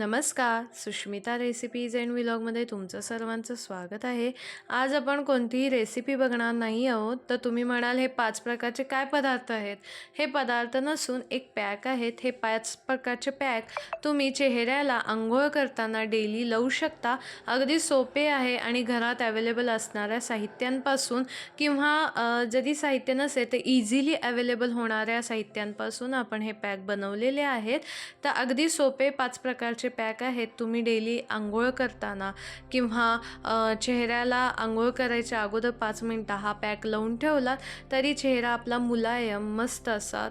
नमस्कार Sushmita recipes and व्लॉगमध्ये तुमचं सर्वांचं स्वागत आहे. आज आपण कोणतीही रेसिपी बघणार नाही आहोत तर तुम्ही म्हणाल हे पाच प्रकारचे काय पदार्थ आहेत? हे पदार्थ नसून एक पॅक आहेत. हे पाच प्रकारचे पॅक तुम्ही चेहऱ्याला आंघोळ करताना डेली लावू शकता. अगदी सोपे आहे आणि घरात अवेलेबल असणाऱ्या साहित्यांपासून किंवा जरी साहित्य नसेल तर इझिली अवेलेबल होणाऱ्या साहित्यांपासून आपण हे पॅक बनवलेले आहेत. तर अगदी सोपे पाच प्रकारचे पॅक आहेत तुम्ही डेली आंघोळ करताना किंवा चेहऱ्याला आंघोळ करायच्या अगोदर पाच मिनटं हा पॅक लावून ठेवलात तरी चेहरा आपला मुलायम मस्त असा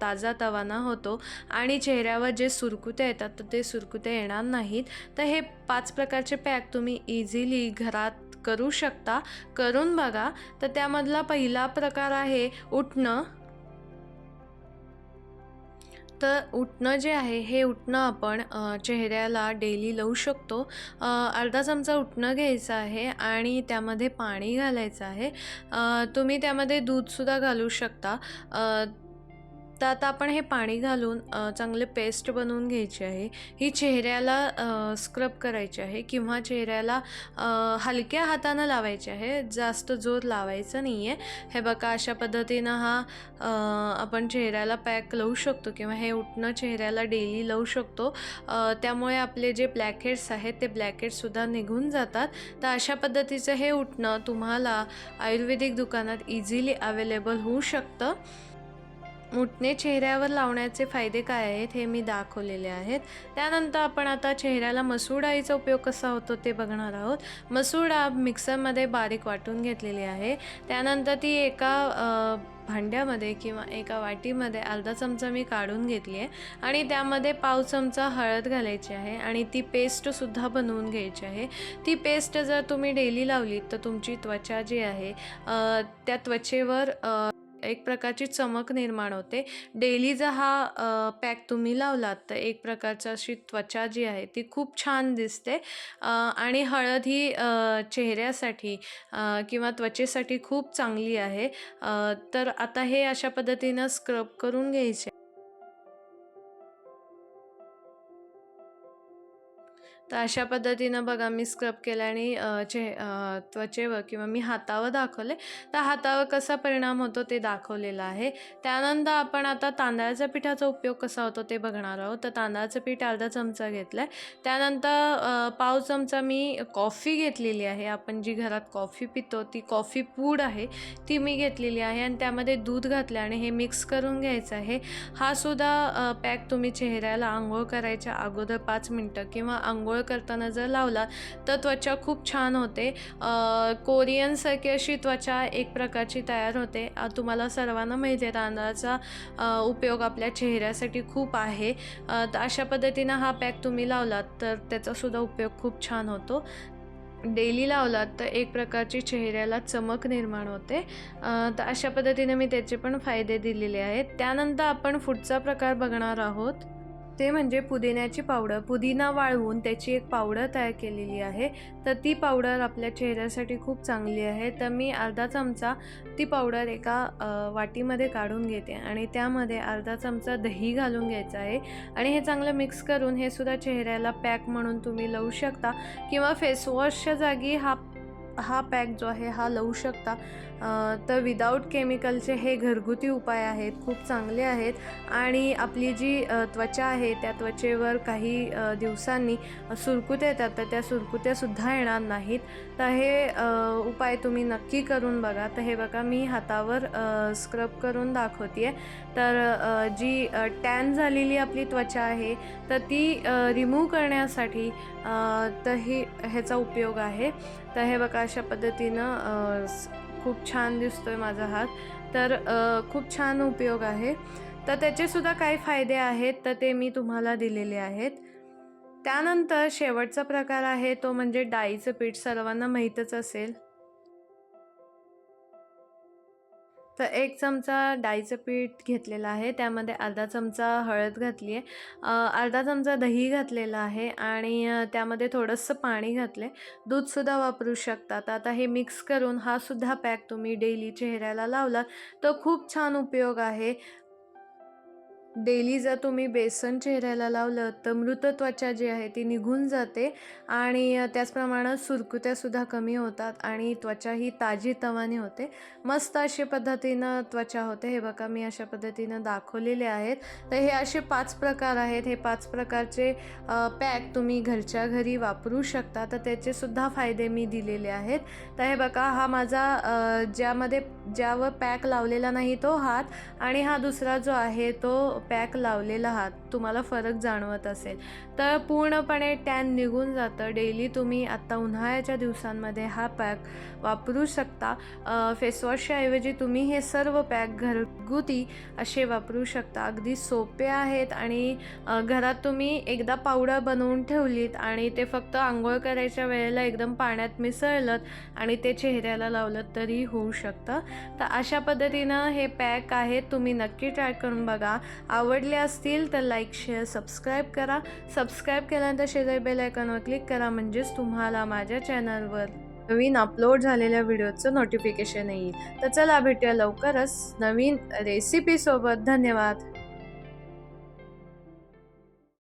ताजा तवाना होतो आणि चेहऱ्यावर जे सुरकुत्या येतात तर ते सुरकुत्या येणार नाहीत. तर हे पाच प्रकारचे पॅक तुम्ही इझिली घरात करू शकता. करून बघा. तर त्यामधला पहिला प्रकार आहे उठणं. तर उठणं जे आहे हे उठणं आपण चेहऱ्याला डेली लावू शकतो. अर्धा चमचा उठणं घ्यायचं आहे आणि त्यामध्ये पाणी घालायचं आहे. तुम्ही त्यामध्ये दूधसुद्धा घालू शकता. तर आता आपण हे पाणी घालून चांगले पेस्ट बनवून घ्यायची आहे. ही चेहऱ्याला स्क्रब करायची आहे किंवा चेहऱ्याला हलक्या हातानं लावायची आहे. जास्त जोर लावायचं नाही आहे हे बघा अशा पद्धतीनं हा आपण चेहऱ्याला पॅक लावू शकतो किंवा हे उठणं चेहऱ्याला डेली लावू शकतो. त्यामुळे आपले जे ब्लॅकहेड्स आहेत ते ब्लॅकहेड्ससुद्धा निघून जातात. तर अशा पद्धतीचं हे उठणं तुम्हाला आयुर्वेदिक दुकानात इझिली अवेलेबल होऊ शकतं. मुटणे चेहऱ्यावर लावण्याचे फायदे काय आहेत हे मी दाखवलेले आहेत. त्यानंतर आपण आता चेहऱ्याला मसूर डाळीचा उपयोग कसा होतो ते बघणार आहोत. मसूर डाळ मिक्सरमध्ये बारीक वाटून घेतलेली आहे. त्यानंतर ती एका भांड्यामध्ये किंवा एका वाटीमध्ये अर्धा चमचा मी काढून घेतली आहे. आणि त्यामध्ये पाव चमचा हळद घालायची आहे आणि ती पेस्टसुद्धा बनवून घ्यायची आहे. ती पेस्ट जर तुम्ही डेली लावलीत तर तुमची त्वचा जी आहे त्या त्वचेवर एक प्रकारची चमक निर्माण होते. डेली जर हा पॅक तुम्ही लावलात तर एक प्रकारची अशी त्वचा जी आहे ती खूप छान दिसते. आणि हळद ही चेहऱ्यासाठी किंवा त्वचेसाठी खूप चांगली आहे. तर आता हे अशा पद्धतीनं स्क्रब करून घ्यायचे. तर अशा पद्धतीनं बघा मी स्क्रब केल्याने आणि चे त्वचेवर किंवा मी हातावर दाखवले तर हातावर कसा परिणाम होतो ते दाखवलेलं आहे. त्यानंतर आपण आता तांदळाच्या पिठाचा उपयोग कसा होतो ते बघणार आहोत. तर तांदळाचं पीठ अर्धा चमचा घेतलं आहे त्यानंतर पाव चमचा मी कॉफी घेतलेली आहे. आपण जी घरात कॉफी पितो ती कॉफी पूड आहे ती मी घेतलेली आहे आणि त्यामध्ये दूध घातल्याने हे मिक्स करून घ्यायचं आहे. हा सुद्धा पॅक तुम्ही चेहऱ्याला आंघोळ करायच्या अगोदर पाच मिनटं किंवा आंघोळ करताना जर लावला तर त्वचा खूप छान होते. कोरियनसारखी अशी त्वचा एक प्रकारची तयार होते. तुम्हाला सर्वांना माहिती आहे तांदळाचा उपयोग आपल्या चेहऱ्यासाठी खूप आहे. तर अशा पद्धतीनं हा पॅक तुम्ही लावलात तर त्याचासुद्धा उपयोग खूप छान होतो. डेली लावलात तर एक प्रकारची चेहऱ्याला चमक निर्माण होते. तर अशा पद्धतीने मी त्याचे पण फायदे दिलेले आहेत. त्यानंतर आपण पुढचा प्रकार बघणार आहोत. ते म्हणजे पुदिन्याची पावडर. पुदिना वाळवून त्याची एक पावडर तयार केलेली आहे. तर ती पावडर आपल्या चेहऱ्यासाठी खूप चांगली आहे. तर मी अर्धा चमचा ती पावडर एका वाटीमध्ये काढून घेते आणि त्यामध्ये अर्धा चमचा दही घालून घ्यायचं आहे. आणि हे चांगलं मिक्स करून हे सुद्धा चेहऱ्याला पॅक म्हणून तुम्ही लावू शकता. किंवा फेसवॉशच्या जागी हा हा पॅक जो आहे हा लावू शकता. तर विदाऊट केमिकलचे हे घरगुती उपाय आहेत खूप चांगले आहेत. आणि आपली जी त्वचा आहे त्या त्वचेवर काही दिवसांनी सुरकुत्या येतात तर त्या सुरकुत्यासुद्धा येणार नाहीत. तर हे उपाय तुम्ही नक्की करून बघा. तर हे बघा मी हातावर स्क्रब करून दाखवते तर जी टॅन झालेली आपली त्वचा आहे तर ती रिमूव्ह करण्यासाठी तर ही ह्याचा उपयोग आहे. तर हे बघा अशा पद्धतीनं खूप छान दिसतो आहे माझा हात. तर खूप छान उपयोग आहे. तर त्याचेसुद्धा काही फायदे आहेत तर ते मी तुम्हाला दिलेले आहेत. त्यानंतर शेवटचा प्रकार आहे तो म्हणजे डाळीचं पीठ सर्वांना माहीतच असेल. तर एक चमचा डाळीचं पीठ घेतलेलं आहे. त्यामध्ये अर्धा चमचा हळद घातली आहे अर्धा चमचा दही घातलेला आहे आणि त्यामध्ये थोडंसं पाणी घातलं आहे दूधसुद्धा वापरू शकतात. आता हे मिक्स करून हा सुद्धा पॅक तुम्ही डेली चेहऱ्याला लावला तर खूप छान उपयोग आहे. डेली जर तुम्ही बेसन चेहऱ्याला लावलं तर मृत त्वचा जी आहे ती निघून जाते आणि त्याचप्रमाणे सुरकुत्यासुद्धा कमी होतात आणि त्वचा ही ताजी तवानी होते. मस्त अशी पद्धतीनं त्वचा होते. हे बघा मी अशा पद्धतीनं दाखवलेले आहेत. तर हे असे पाच प्रकार आहेत. हे पाच प्रकारचे पॅक तुम्ही घरच्या घरी वापरू शकता. तर त्याचेसुद्धा फायदे मी दिलेले आहेत. तर हे बघा हा माझा ज्यामध्ये ज्यावर पॅक लावलेला नाही तो हात आणि हा दुसरा जो आहे तो पॅक लावलेला आहात तुम्हाला फरक जाणवत असेल. तर पूर्णपणे टॅन निघून जातं. डेली तुम्ही आत्ता उन्हाळ्याच्या दिवसांमध्ये हा पॅक वापरू शकता. फेसवॉशच्या ऐवजी तुम्ही हे सर्व पॅक घरगुती असे वापरू शकता. अगदी सोपे आहेत आणि घरात तुम्ही एकदा पावडर बनवून ठेवलीत आणि ते फक्त आंघोळ करायच्या वेळेला एकदम पाण्यात मिसळलं आणि ते चेहऱ्याला लावलं तरी होऊ शकतं. तर अशा पद्धतीनं हे पॅक आहेत. तुम्ही नक्की ट्राय करून बघा. आवडले असतील तर लाईक शेअर सबस्क्राईब करा. सबस्क्राईब केल्यानंतर शेजारी बेल आयकॉनवर क्लिक करा म्हणजेच तुम्हाला माझ्या चॅनलवर नवीन अपलोड झालेल्या व्हिडिओचं नोटिफिकेशन येईल. तर चला भेटूया लवकरच नवीन रेसिपीसोबत धन्यवाद.